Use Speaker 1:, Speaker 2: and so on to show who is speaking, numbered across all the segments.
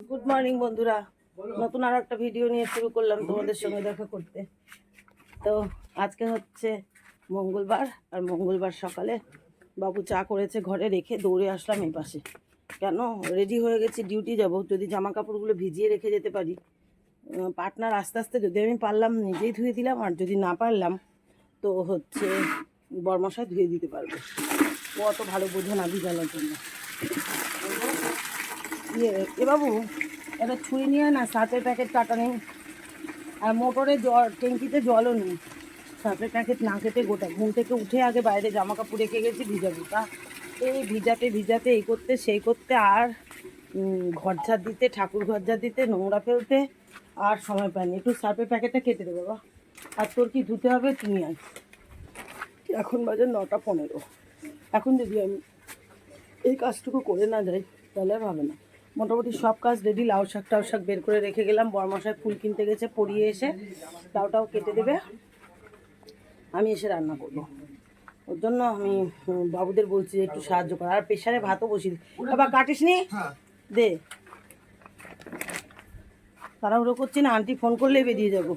Speaker 1: Good morning বন্ধুরা। নতুন আর একটা ভিডিও নিয়ে শুরু করলাম তোমাদের সঙ্গে দেখা করতে। তো আজকে হচ্ছে মঙ্গলবার, আর মঙ্গলবার সকালে বাবু চা করেছে ঘরে রেখে দৌড়ে আসলাম এই পাশে। কেন? রেডি হয়ে গেছি ডিউটি যাব। যদি জামা কাপড়গুলো ভিজিয়ে রেখে যেতে পারি। পার্টনার আস্তে আস্তে যদি আমি পারলাম, নিজেই ধুয়ে দিলাম, আর যদি না পারলাম, তো হচ্ছে বরমশায় ধুয়ে দিতে পারবে। ও অত ভালো বোঝে না ভিজানোর জন্য। ইয়ে এ বাবু একটা ছুরি নিয়ে না সাতের প্যাকেট কাটা নেই। আর মোটরে জল, ট্যাঙ্কিতে জলও নেই। সাতের প্যাকেট না খেতে গোটা ঘুম থেকে উঠে আগে বাইরে জামা কাপড় রেখে গেছি, ভিজাবো। তা এই ভিজাতে ভিজাতে এই করতে, সেই করতে আর ঘর ঝাড় দিতে, ঠাকুর ঘর ঝাড় দিতে, নোংরা ফেলতে আর সময় পাইনি। একটু সার্ফের প্যাকেটটা কেটে দেবো, বাবা। আর তোর কি ধুতে হবে? তুমি আয়। এখন বাজে নটা পনেরো। এখন যদি আমি এই কাজটুকু করে না যাই, তাহলে আর হবে না। মোটামুটি সব কাজ রেডি লাউ শাক টাউ শাক বের করে রেখে গেলাম। বরমশায় ফুল কিনতে গেছে পরিয়ে এসে লাউটাও কেটে দেবে। আমি এসে রান্না করব। ওর জন্য আমি বাবুদের বলছি যে একটু সাহায্য কর। আর প্রেশারে ভাতও বসিয়ে দিই বাবা কাটিস নি দে। তাড়াহুড়ো করছি না আন্টি ফোন করলে বেরিয়ে যাব।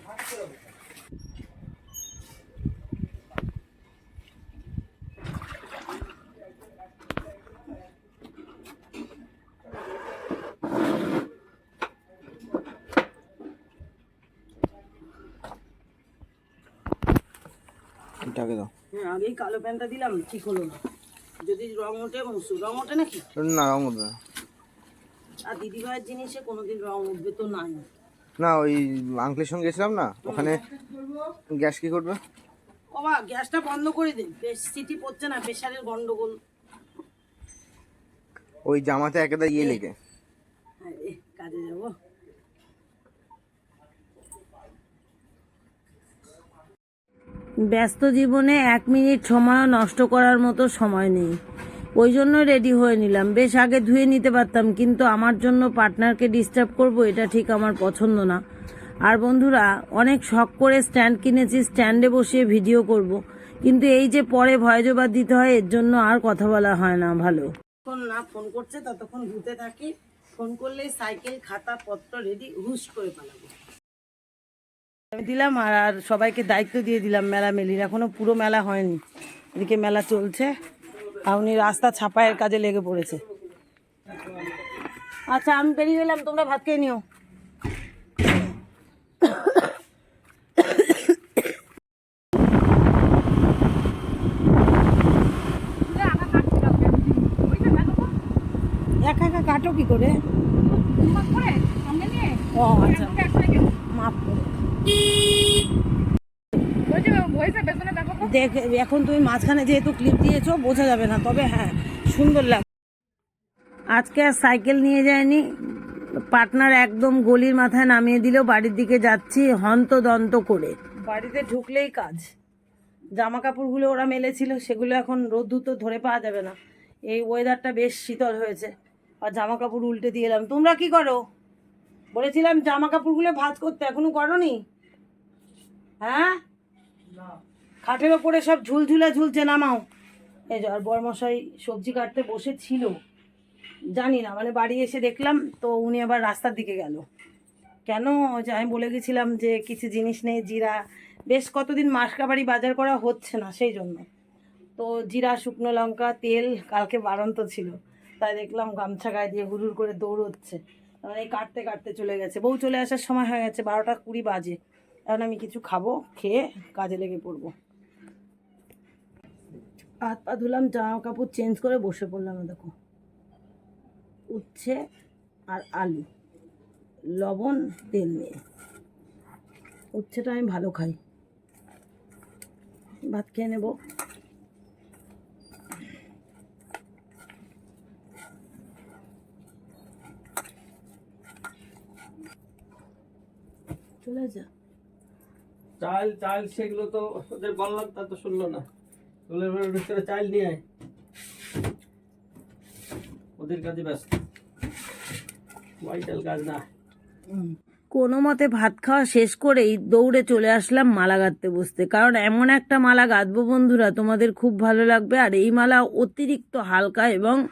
Speaker 2: টাকে দাও।
Speaker 1: হ্যাঁ আগেই কালো প্যান্টটা দিলাম ঠিক হলো না। যদি রং ওঠে মুসুর রং ওঠে নাকি?
Speaker 2: না রঙ উঠবে না।
Speaker 1: আর দিদিভাইয়ের জিনিসে কোনোদিন রং উঠবে তো নাই।
Speaker 2: না ওই আঙ্কেলের সঙ্গে গেছিলাম না ওখানে গ্যাস কি করবে?
Speaker 1: বাবা গ্যাসটা বন্ধ করে দে বেশ সিটি পড়ছে না প্রেশারের গন্ডগোল।
Speaker 2: ওই জামাতে একেবারে ইয়ে লেগে।
Speaker 1: হ্যাঁ রে, কাজে যাব। ব্যস্ত জীবনে এক মিনিট সময়ও নষ্ট করার মতো সময় নেই। ওই জন্য রেডি হয়ে নিলাম। বেশ আগে ধুয়ে নিতে পারতাম, কিন্তু আমার জন্য পার্টনারকে ডিস্টার্ব করব এটা ঠিক আমার পছন্দ না। আর বন্ধুরা, অনেক শখ করে স্ট্যান্ড কিনেছি স্ট্যান্ডে বসিয়ে ভিডিও করব। কিন্তু এই যে পরে ভয়জবাদ দিতে হয়, এর জন্য আর কথা বলা হয় না ভালো। যতক্ষণ না ফোন করছে, ততক্ষণ ধুতে থাকি। ফোন করলে সাইকেল, খাতা, পত্র রেডি হুশ করে পালাবো। আমি দিলাম আর আর সবাইকে দায়িত্ব দিয়ে দিলাম মেলা মেলির। এখনও পুরো মেলা হয়নি। এদিকে মেলা চলছে। আর উনি রাস্তা ছাপায়ের কাজে লেগে পড়েছে। আচ্ছা আমি বেরিয়ে গেলাম তোমরা ভাত খেয়ে নিও। একা একা কাটো কি করে? ও আচ্ছা। দেখ, এখন তুমি মাঝখানে যেহেতু ক্লিপ দিয়েছ, বোঝা যাবে না, তবে হ্যাঁ সুন্দর লাগে আজকে আর সাইকেল নিয়ে যায়নি। পার্টনার একদম গলির মাথায় নামিয়ে দিলেও বাড়ির দিকে যাচ্ছি হন্ত দন্ত করে। বাড়িতে ঢুকলেই কাজ। জামা কাপড়গুলো ওরা মেলেছিল, সেগুলো এখন রোদ্দুর তো ধরে পাওয়া যাবে না। এই ওয়েদারটা বেশ শীতল হয়েছে। আর জামা কাপড় উল্টে দিয়ে এলাম। তোমরা কি করো? বলেছিলাম জামা কাপড়গুলো ভাজ করতে, এখনও করনি? হ্যাঁ? খাটের ওপরে সব ঝুলঝুলা ঝুলছে, নামাও। এই আর বরমশাই সবজি কাটতে বসেছিল। জানি না মানে বাড়ি এসে দেখলাম, তো উনি আবার রাস্তার দিকে গেল। কেন? যে আমি বলে গেছিলাম যে কিছু জিনিস নেই, জিরা। বেশ কতদিন মাসকাবাড়ি বাজার করা হচ্ছে না, সেই জন্য। তো জিরা, শুকনো লঙ্কা, তেল কালকে বাড়ন্ত ছিল। তাই দেখলাম গামছা গায়ে দিয়ে হুড়ুর করে দৌড়চ্ছে। মানে কাটতে কাটতে চলে গেছে। বউ চলে আসার সময় হয়ে গেছে, বারোটা কুড়ি বাজে। এখন আমি কিছু খাব, খেয়ে কাজে লেগে পড়ব। হাত পা ধুলাম, জামা কাপড় চেঞ্জ করে বসে পড়লাম দেখো। উচ্ছে আর আলু, লবণ, তেল নিয়ে। উচ্ছেটা আমি ভালো খাই। ভাত খেয়ে নেব। চলে যা।
Speaker 3: চাল চাল সেগুলো তো ওদের বললাম, তা তো শুনলো না। চুলের ভিতরে চাল নিয়ে আয়। ওদের কাজে ব্যস্ত। ভাইটাল কাজ না।
Speaker 1: কোনো মতে ভাত খাওয়া শেষ করেই দৌড়ে চলে আসলাম মালা গাঁথতে বসতে। কারণ এমন একটা মালা গাঁথবো বন্ধুরা, তোমাদের খুব ভালো লাগবে। আর এই মালা অতিরিক্ত হালকা এবং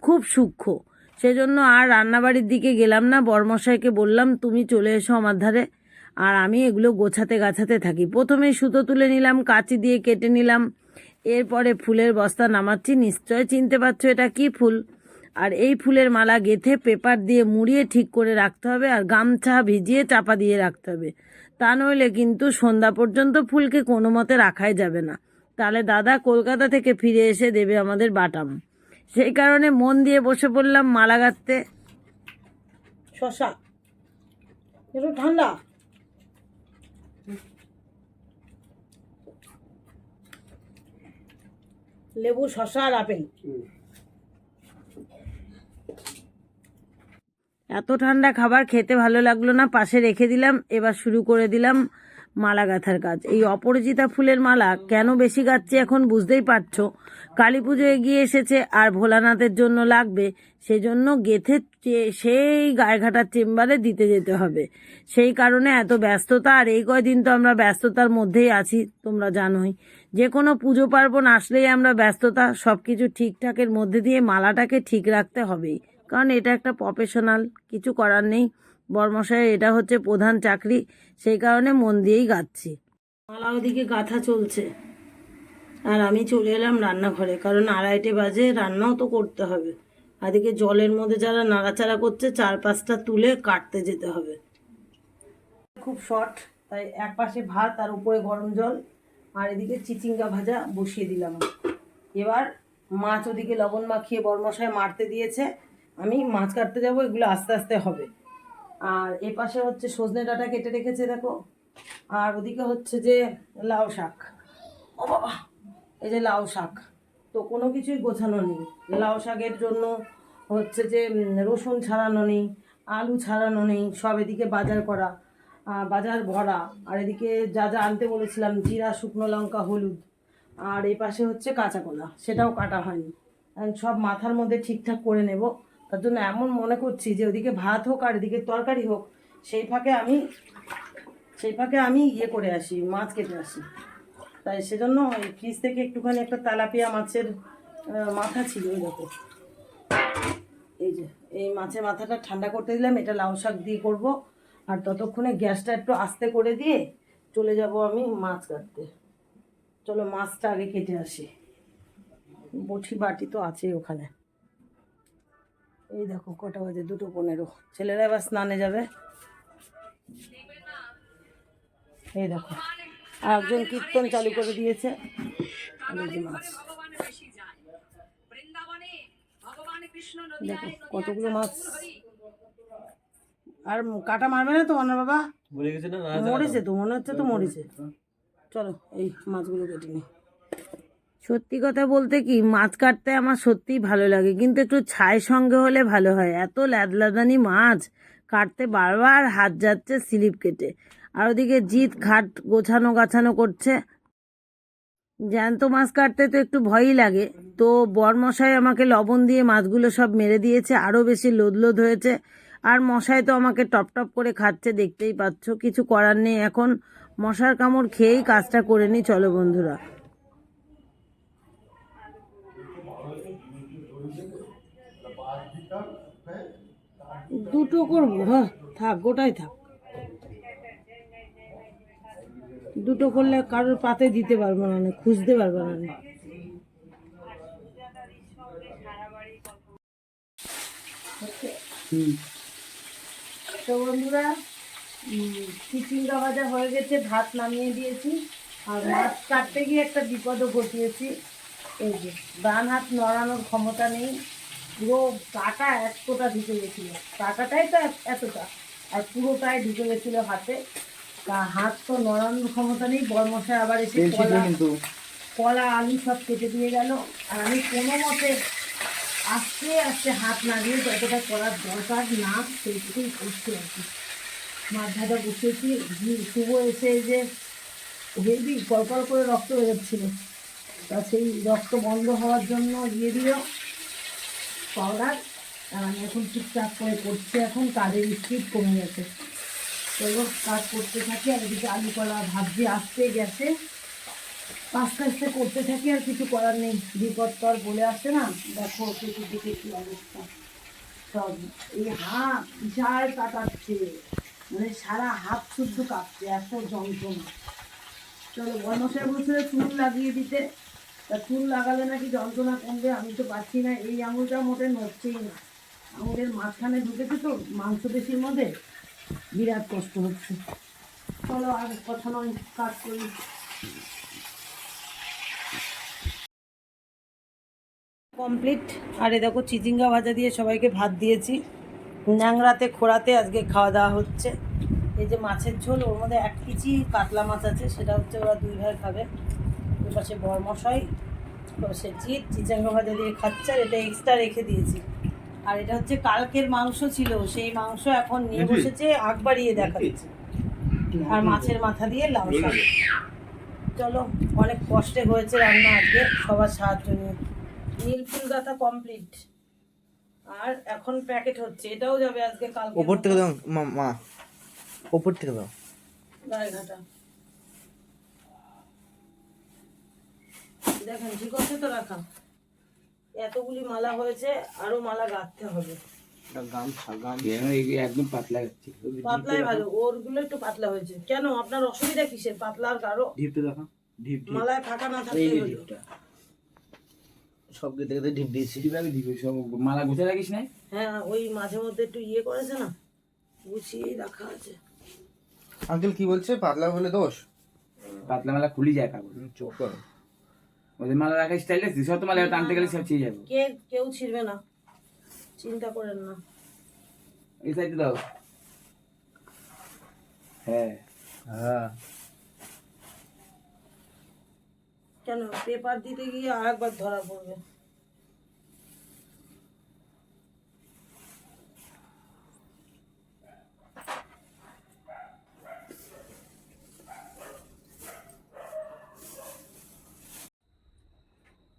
Speaker 1: খুব সূক্ষ্ম। সেজন্য আর রান্নাবাড়ির দিকে গেলাম না। বরমশাইকে বললাম, তুমি চলে এসো আমার ধারে। আর আমি এগুলো গোছাতে গাছাতে থাকি। প্রথমে সুতো তুলে নিলাম, কাঁচি দিয়ে কেটে নিলাম। এরপরে ফুলের বস্তা নামাচ্ছি। নিশ্চয় চিনতে পারছ এটা কি ফুল? আর এই ফুলের মালা গেথে পেপার দিয়ে মুড়িয়ে ঠিক করে রাখতে হবে আর গামছা ভিজিয়ে চাপা দিয়ে রাখতে হবে। তা নইলে কিন্তু সন্ধ্যা পর্যন্ত ফুলকে কোনো মতে রাখাই যাবে না। তাহলে দাদা কলকাতা থেকে ফিরে এসে দেবে আমাদের বাটাম। সেই কারণে মন দিয়ে বসে পড়লাম মালা গাঁথতে। শশা, একটু ঠান্ডা। লেবু শশা আর আপেল। এত ঠান্ডা খাবার খেতে ভালো লাগল না, পাশে রেখে দিলাম, এবার শুরু করে দিলাম। মালা গাঁথার কাজ। এই অপরাজিতা ফুলের মালা কেন বেশি গাচ্ছি এখন বুঝতেই পারছ? কালী পুজো এগিয়ে এসেছে আর ভোলানাথের জন্য লাগবে, সেজন্য গেথে সেই গায়েঘাটার চেম্বারে দিতে যেতে হবে। সেই কারণে এত ব্যস্ততা, আর এই কয়দিন তো আমরা ব্যস্ততার মধ্যেই আছি, তোমরা জানোই। যে কোনো পুজো পার্বণ আসলেই আমরা ব্যস্ততা সব কিছু ঠিকঠাকের মধ্যে দিয়ে মালাটাকে ঠিক রাখতে হবেই। কারণ এটা একটা প্রফেশনাল কিছু করার নেই। বর্মশাই, এটা হচ্ছে প্রধান চাকরি, সেই কারণে মন দিয়েই গাচ্ছি। মালা ওদিকে গাথা চলছে। আর আমি চলে এলাম রান্নাঘরে, কারণ আড়াইটে বাজে, রান্নাও তো করতে হবে। এদিকে জলের মধ্যে যারা নাড়াচাড়া করছে চার পাঁচটা তুলে কাটতে যেতে হবে। খুব শর্ট, তাই এক পাশে ভাত আর উপরে গরম জল, আর এদিকে চিচিঙ্গা ভাজা বসিয়ে দিলাম। এবার মাছ ওদিকে লবণ মাখিয়ে বরমশায় মারতে দিয়েছে। আমি মাছ কাটতে যাব, এগুলো আস্তে আস্তে হবে। আর এ পাশে হচ্ছে সজনে ডাঁটা কেটে রেখেছে, দেখো। আর ওদিকে হচ্ছে যে লাউ শাক। ও বাবা, এই যে লাউ শাক। তো কোনো কিছুই গোছানো নেই। লাউ শাকের জন্য হচ্ছে যে রসুন ছাড়ানো নেই, আলু ছাড়ানো নেই, সব এদিকে বাজার করা বাজার ভরা। আর এদিকে যা যা আনতে বলেছিলাম, জিরা, শুকনো লঙ্কা, হলুদ। আর এই পাশে হচ্ছে কাঁচা কলা, সেটাও কাটা হয়নি। সব মাথার মধ্যে ঠিকঠাক করে নেব। তার জন্য এমন মনে করছি যে ওদিকে ভাত হোক আর এদিকে তরকারি হোক, সেই ফাঁকে আমি, সেই ফাঁকে আমি ইয়ে করে আসি, মাছ কেটে আসি। তাই সেজন্য এই ফ্রিজ থেকে একটুখানি একটা তেলাপিয়া মাছের মাথা ছিল ওই এই যে, এই মাছের মাথাটা ঠান্ডা করতে দিলাম, এটা লাউ শাক দিয়ে করব। আর ততক্ষণে গ্যাসটা একটু আস্তে করে দিয়ে চলে যাব আমি মাছ কাটতে। চলো মাছটা আগে কেটে আসি। বটি বাটি তো আছে ওখানে। এই দেখো কটা বাজে দুটো পনেরো। ছেলেরা এবার স্নানে যাবে। এই দেখো আর একজন কীর্তন চালু করে দিয়েছে। দেখো কতগুলো মাছ। আর কাটা মারবে না তো অনার বাবা?
Speaker 3: বলে গেছে না।
Speaker 1: মরেছে তো মনে হচ্ছে তো মরেছে। চলো এই মাছগুলো কেটে নি। সত্যি কথা বলতে কি, মাছ কাটতে আমার সত্যিই ভালো লাগে। কিন্তু একটু ছাই সঙ্গে হলে ভালো হয়। এত ল্যাদলাদানি মাছ, কাটতে বারবার হাত যাচ্ছে স্লিপ কেটে। আর ওদিকে জিত ঘাট গোছানো গাছানো করছে। জ্যান্ত মাছ কাটতে তো একটু ভয়ই লাগে। তো বরমশাই আমাকে লবণ দিয়ে মাছগুলো সব মেরে দিয়েছে, আরও বেশি লোদ লোদ হয়েছে। আর মশাই তো আমাকে টপ টপ করে খাচ্ছে, দেখতেই পাচ্ছ। কিছু করার নেই এখন। মশার কামড় খেয়েই কাজটা করে নি, চলো বন্ধুরা। দুটো করব হ্যাঁ থাক গোটাই থাক। দুটো করলে কারোর পাতে দিতে পারব না খুঁজতে পারব না তো বন্ধুরা চিচিঙ্গা ভাজা হয়ে গেছে ভাত নামিয়ে দিয়েছি। আর মাছ কাটতে গিয়ে একটা বিপদও ঘটিয়েছি। এই যে ডান হাত নড়ানোর ক্ষমতা নেই। পুরো টাকা এতটা ঢুকে গেছিল। টাকাটাই তো এতটা। আর পুরোটাই ঢুকে গেছিল হাতে। তা হাত তো নড়ানোর ক্ষমতা নেই। বরমশাই আবার এসে কলা
Speaker 2: কিন্তু।
Speaker 1: কলা আলু সব কেটে দিয়ে গেল। আর আমি কোনো মতে আস্তে আস্তে হাত লাগিয়ে যতটা করার দরকার না সেইটুকুই করছি আর কি। ভাজা বসিয়েছি। শুভ এসে এই যে হেভি কলকল করে রক্ত বেরোচ্ছিল। তা সেই রক্ত বন্ধ হওয়ার জন্য দিয়ে দিল। পাউডার আমি এখন ঠিকঠাক করে করছি, এখন কাজের স্পিড কমে গেছে। চলো কাজ করতে থাকি, আর এদিকে আলু কলা ভাবছি আসতে গেছে। আস্তে আস্তে করতে থাকি, আর কিছু করার নেই। বিপদ তো আর বলে আসে না। দেখো চতুর্দিকে কি অবস্থা। সব এই হাত বিশাল কাটাচ্ছে। মানে সারা হাত শুদ্ধ কাঁপছে, এত যন্ত্রণা। চলো বর্মশাই বলছিল চুল লাগিয়ে দিতে। তা চুল লাগালে নাকি যন্ত্রণা কমবে, আমি তো পাচ্ছি না। এই আঙুলটা মোটে নড়ছেই না। আঙুলের মাঝখানে ঢুকেছে তো মাংস মাংসপেশির মধ্যে। বিরাট কষ্ট হচ্ছে। চলো আর কথা নয়, কাজ করি। কমপ্লিট। আর এ দেখো, চিচিঙ্গা ভাজা দিয়ে সবাইকে ভাত দিয়েছি। ন্যাংরাতে খোড়াতে আজকে খাওয়া দাওয়া হচ্ছে। এই যে মাছের ঝোল, ওর মধ্যে এক কেজি কাতলা মাছ আছে, সেটা হচ্ছে ওরা দুই ভাই খাবে। পাশে বরমশাই সে চিট চিচিঙ্গা ভাজা দিয়ে খাচ্ছে আর এটা এক্সট্রা রেখে দিয়েছি। আর এটা হচ্ছে কালকের মাংস ছিল সেই মাংস এখন নিয়ে বসেছে আগ বাড়িয়ে দেখাচ্ছে। আর মাছের মাথা দিয়ে লাউ শাক। চলো অনেক কষ্টে হয়েছে রান্না আজকে সবার সাহায্য নিয়ে। নীল ফুল গাঁথা কমপ্লিট আর এখন প্যাকেট হচ্ছে এটাও যাবে আজকে কালকে
Speaker 2: ওপর থেকে দাও মা মা ওপর থেকে দাও।
Speaker 1: গায়ে ঘাটা। দেখেন ঠিক আছে তো রাখা এতগুলি মালা হয়েছে আরও মালা গাঁথতে হবে।
Speaker 2: এটা গামছা গাম
Speaker 3: একদম পাতলা
Speaker 1: পাতলাই ভালো ওরগুলো একটু পাতলা হয়েছে। কেন? আপনার অসুবিধা কিসের? পাতলা আর গাঢ়
Speaker 3: ঢিপটা দেখা ঢিপ
Speaker 1: মালায় ফাঁকা না থাকলে
Speaker 2: সব ঢিপ দিয়েছি।
Speaker 3: কীভাবে ঢিপ সব মালা গুছে রাখিস নাই?
Speaker 1: হ্যাঁ ওই মাঝে মধ্যে একটু ইয়ে করেছে না? গুছিয়ে রাখা আছে।
Speaker 2: আঙ্কেল কি বলছে? পাতলা হলে দোষ?
Speaker 3: পাতলা মালা খুলি যায় কাগজ।
Speaker 2: চোখ করো
Speaker 3: ওদের মালা রাখার স্টাইল আছে সব তো মালা টানতে গেলে সব ছিঁড়ে যাবে।
Speaker 1: কে কেউ ছিঁড়বে না। চিন্তা করেন না।
Speaker 3: এই সাইডে দাও। হ্যাঁ।
Speaker 2: হ্যাঁ।
Speaker 1: কেন? পেপার দিতে গিয়ে আরেকবার ধরা পড়বে।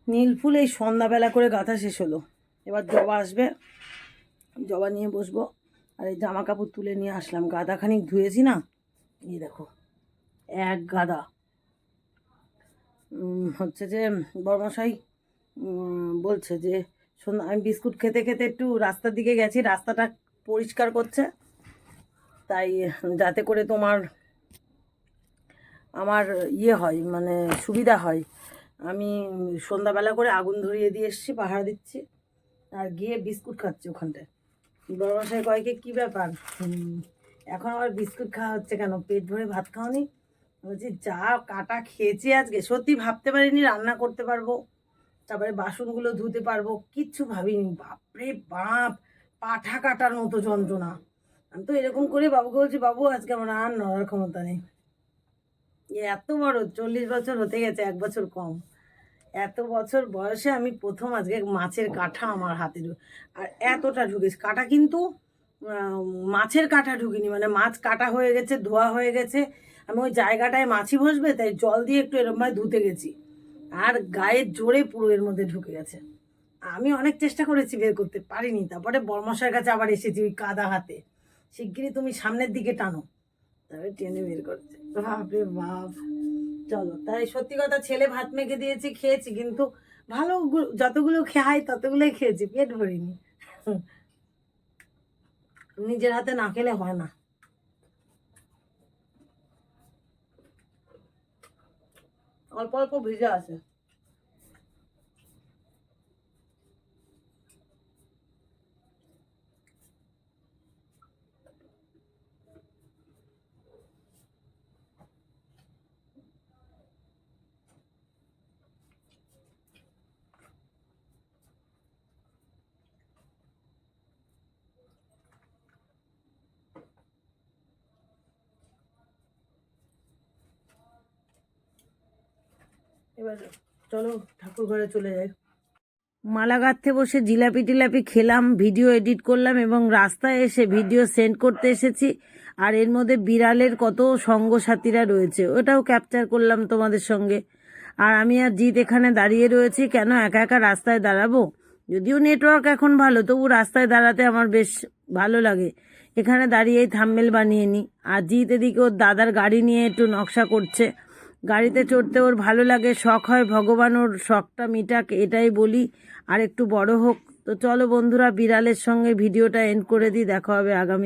Speaker 1: নীল ফুল এই সন্ধ্যাবেলা করে গাঁথা শেষ হলো। এবার জবা আসবে। জবা নিয়ে বসবো। আর এই জামা কাপড় তুলে নিয়ে আসলাম। গাদা খানিক ধুয়েছি না? এই দেখো, এক গাদা হচ্ছে যে বর্মশাই বলছে যে, শোন, আমি বিস্কুট খেতে খেতে একটু রাস্তার দিকে গেছি, রাস্তাটা পরিষ্কার করছে। তাই যাতে করে তোমার, আমার ইয়ে হয় মানে সুবিধা হয়। আমি সন্ধ্যাবেলা করে আগুন ধরিয়ে দিয়ে এসেছি, পাহারা দিচ্ছি। আর গিয়ে বিস্কুট খাচ্ছি ওখানটায়। বড়মশাই কয়েকে কী ব্যাপার? এখন আবার বিস্কুট খাওয়া হচ্ছে কেন? পেট ভরে ভাত খাওনি? বলছি, যা কাটা খেয়েছি আজকে, সত্যি ভাবতে পারিনি রান্না করতে পারব। তারপরে বাসনগুলো ধুতে পারব, কিচ্ছু ভাবিনি। বাপরে বাপ, পাঠা কাটার মতো যন্ত্রণা। আমি তো এরকম করে বাবুকে বলছি, বাবু, আজকে আমার আর নড়ার ক্ষমতা নেই। এত বড়, চল্লিশ বছর হতে গেছে, এক বছর কম। এত বছর বয়সে আমি প্রথম আজকে মাছের কাঁঠা আমার হাতে আর এতটা ঢুকেছে। কাটা কিন্তু মাছের কাঁটা ঢুকিনি মানে মাছ কাটা হয়ে গেছে, ধোয়া হয়ে গেছে। আমি ওই জায়গাটায় মাছি বসবে, তাই জল দিয়ে একটু এরমভাবে ধুতে গেছি। আর গায়ের জোরে পুরো এর মধ্যে ঢুকে গেছে। আমি অনেক চেষ্টা করেছি বের করতে, পারিনি। তারপরে বর্মশার কাছে আবার এসেছি ওই কাদা হাতে। শিগগিরই তুমি সামনের দিকে টানো। টেনে বের করছে। বাপরে বাপ। চলো, তাই সত্যি কথা ছেলে ভাত মেখে দিয়েছি, খেয়েছি, কিন্তু ভালো যতগুলো খাই ততগুলোই খেয়েছি, পেট ভরিনি। নিজের হাতে না খেলে হয় না। অল্প অল্প ভিজা আছে। এবার চলো ঠাকুর ঘরে চলে যাই। মালা গাঁথতে বসে জিলাপি টিলাপি খেলাম, ভিডিও এডিট করলাম এবং রাস্তায় এসে ভিডিও সেন্ড করতে এসেছি। আর এর মধ্যে বিড়ালের কত সঙ্গসাথীরা রয়েছে, ওটাও ক্যাপচার করলাম তোমাদের সঙ্গে। আর আমি আর জিৎ এখানে দাঁড়িয়ে রয়েছি, কেন একা একা রাস্তায় দাঁড়াবো? যদিও নেটওয়ার্ক এখন ভালো, তবু রাস্তায় দাঁড়াতে আমার বেশ ভালো লাগে। এখানে দাঁড়িয়েই থাম্মেল বানিয়ে নিই আর জিৎ এদিকে ওর দাদার গাড়ি নিয়ে একটু নকশা করছে। গাড়িতে চড়তে ওর ভালো লাগে, শখ হয়, ভগবান ওর শখটা মিটাক, এটাই বলি। আর একটু বড় হোক। তো চলো বন্ধুরা, বিড়ালের সঙ্গে ভিডিওটা এন্ড করে দিই, দেখা হবে আগামী